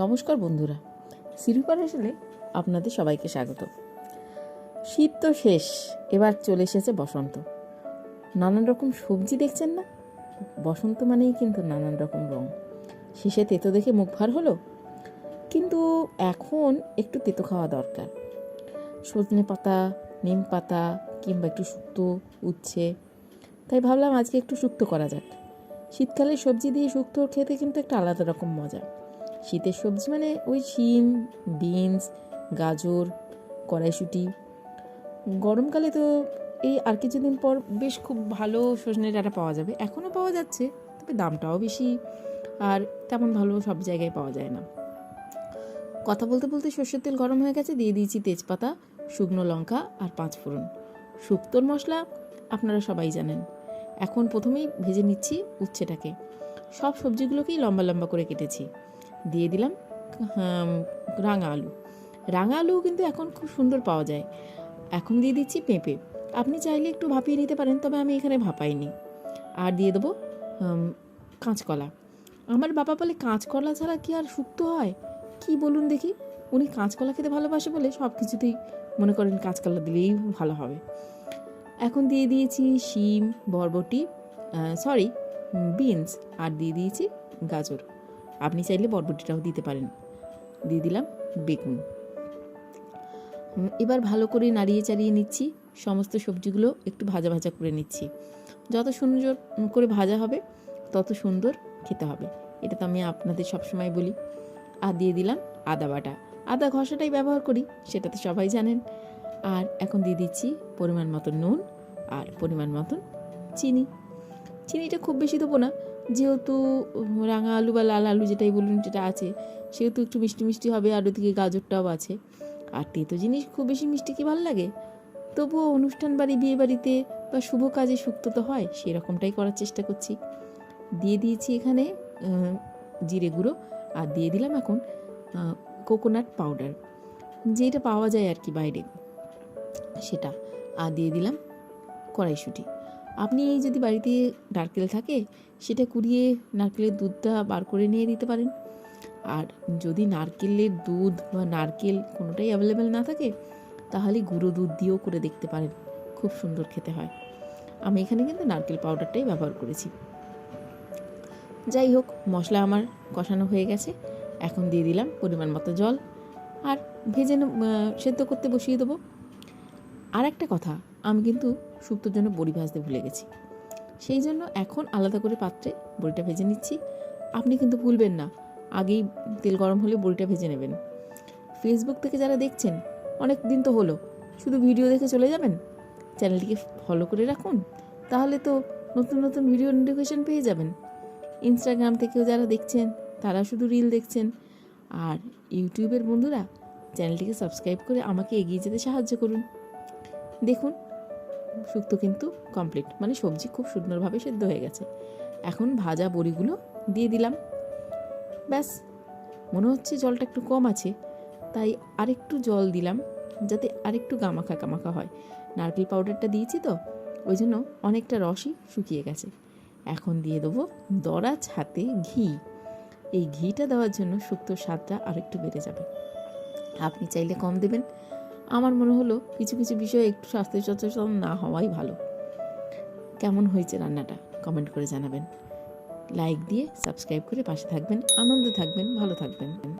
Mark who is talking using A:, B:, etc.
A: নমস্কার বন্ধুরা। সিরুপার আসলে আপনাদের সবাইকে স্বাগত। শীত তো শেষ, এবার চলে এসেছে বসন্ত। নানান রকম সবজি দেখছেন না? বসন্ত মানেই কিন্তু নানান রকম রং। শেষে তেতো দেখে মুখ ভার হলো। কিন্তু এখন একটু তেতো খাওয়া দরকার। সজনে পাতা, নিম পাতা কিংবা একটু শুক্তো উচ্ছে। তাই ভাবলাম আজকে একটু শুক্তো করা যাক। শীতকালে সবজি দিয়ে শুক্তো খেতে কিন্তু একটা আলাদা রকম মজা। শীতের সবজি মানে ওই শিম, বিনস, গাজর, কড়াইশুঁটি। গরমকালে তো এই আর কিছুদিন পর বেশ খুব ভালো সজনে ডাঁটা পাওয়া যাবে। এখনও পাওয়া যাচ্ছে, তবে দামটাও বেশি আর তেমন ভালো সব জায়গায় পাওয়া যায় না। কথা বলতে বলতে সর্ষের তেল গরম হয়ে গেছে, দিয়ে দিয়েছি তেজপাতা, শুকনো লঙ্কা আর পাঁচ ফোড়ন। শুক্তোর মশলা আপনারা সবাই জানেন। এখন প্রথমেই ভেজে নিচ্ছি উচ্ছেটাকে। সব সবজিগুলোকেই লম্বা লম্বা করে কেটেছি। দিয়ে দিলাম রাঙা আলু। রাঙা আলু কিন্তু এখন খুব সুন্দর পাওয়া যায়। এখন দিয়ে দিচ্ছি পেঁপে। আপনি চাইলে একটু ভাপিয়ে নিতে পারেন, তবে আমি এখানে ভাপাইনি। আর দিয়ে দেবো কাঁচকলা। আমার বাবা বলে, কাঁচকলা ছাড়া কি আর শুক্তো হয়? কি বলুন দেখি। উনি কাঁচকলা খেতে ভালোবাসে বলে সব কিছুতেই মনে করেন কাঁচকলা দিলেই ভালো হবে। এখন দিয়ে দিয়েছি শিম, বরবটি সরি বিনস। আর দিয়ে দিয়েছি গাজর। আপনি চাইলে বরবটিটাও দিতে পারেন। দিয়ে দিলাম বেগুন। এবার ভালো করে নাড়িয়ে চাড়িয়ে নিচ্ছি। সমস্ত সবজিগুলো একটু ভাজা ভাজা করে নিচ্ছি। যত সুন্দর করে ভাজা হবে, তত সুন্দর খেতে হবে। এটা তো আমি আপনাদের সবসময় বলি। আর দিয়ে দিলাম আদা বাটা। আদা ঘষাটাই ব্যবহার করি, সেটা তো সবাই জানেন। আর এখন দিয়ে দিচ্ছি পরিমাণ মতন নুন আর পরিমাণ মতন চিনি। চিনিটা খুব বেশি দেবো না যেহেতু রাঙা আলু বা লাল আলু যেটাই বলুন যেটা আছে, সেহেতু একটু মিষ্টি মিষ্টি হবে আর ওদিকে গাজরটাও আছে। আর তেতো জিনিস খুব বেশি মিষ্টি কি ভালো লাগে? তবুও অনুষ্ঠান বাড়ি, বিয়ে বাড়িতে বা শুভ কাজে সুক্ত তো হয়, সেরকমটাই করার চেষ্টা করছি। দিয়ে দিয়েছি এখানে জিরে গুঁড়ো আর দিয়ে দিলাম এখন কোকোনাট পাউডার যেটা পাওয়া যায় আর কি বাইরে, সেটা। আর দিয়ে দিলাম কড়াইশুঁটি। আপনি এই যদি বাড়িতে নারকেল থাকে, সেটা কুড়িয়ে নারকেলের দুধটা বার করে নিয়ে দিতে পারেন। আর যদি নারকেলের দুধ বা নারকেল কোনোটাই অ্যাভেলেবেল না থাকে, তাহলে গুঁড়ো দুধ দিয়েও করে দেখতে পারেন। খুব সুন্দর খেতে হয়। আমি এখানে কিন্তু নারকেল পাউডারটাই ব্যবহার করেছি। যাই হোক, মশলা আমার কষানো হয়ে গেছে। এখন দিয়ে দিলাম পরিমাণ মতো জল। আর ভেজে সেদ্ধ করতে বসিয়ে দেবো। আর একটা কথা, আমি কিন্তু শুক্তোর জন্য বড়ি ভাজতে ভুলে গেছি। সেই জন্য এখন আলাদা করে পাত্রে বড়িটা ভেজে নিচ্ছি। আপনি কিন্তু ভুলবেন না, আগেই তেল গরম হলে বড়িটা ভেজে নেবেন। ফেসবুক থেকে যারা দেখছেন, অনেক দিন তো হলো, শুধু ভিডিও দেখে চলে যাবেন? চ্যানেলটিকে ফলো করে রাখুন, তাহলে তো নতুন নতুন ভিডিও নোটিফিকেশন পেয়ে যাবেন। ইনস্টাগ্রাম থেকেও যারা দেখছেন, তারা শুধু রিল দেখছেন। আর ইউটিউবের বন্ধুরা, চ্যানেলটিকে সাবস্ক্রাইব করে আমাকে এগিয়ে যেতে সাহায্য করুন। দেখুন শুক্তো কিন্তু কমপ্লিট মানে সবজি খুব সুন্দরভাবে সেদ্ধ হয়ে গেছে। এখন ভাজা বড়িগুলো দিয়ে দিলাম। ব্যাস, মনে হচ্ছে জলটা একটু কম আছে, তাই আরেকটু জল দিলাম যাতে আরেকটু গামাখা গামাখা হয়। নারকেল পাউডারটা দিয়েছি তো, ওই জন্য অনেকটা রসই শুকিয়ে গেছে। এখন দিয়ে দেবো দরাজ হাতে ঘি। এই ঘিটা দেওয়ার জন্য শুক্তোর স্বাদটা আরেকটু বেড়ে যাবে। আপনি চাইলে কম দেবেন। আমার মনে হলো কিছু কিছু বিষয়ে একটু স্বাস্থ্য সচেতন না হওয়াই ভালো। কেমন হয়েছে রান্নাটা? কমেন্ট করে জানাবেন। লাইক দিয়ে সাবস্ক্রাইব করে পাশে থাকবেন। আনন্দে থাকবেন, ভালো থাকবেন।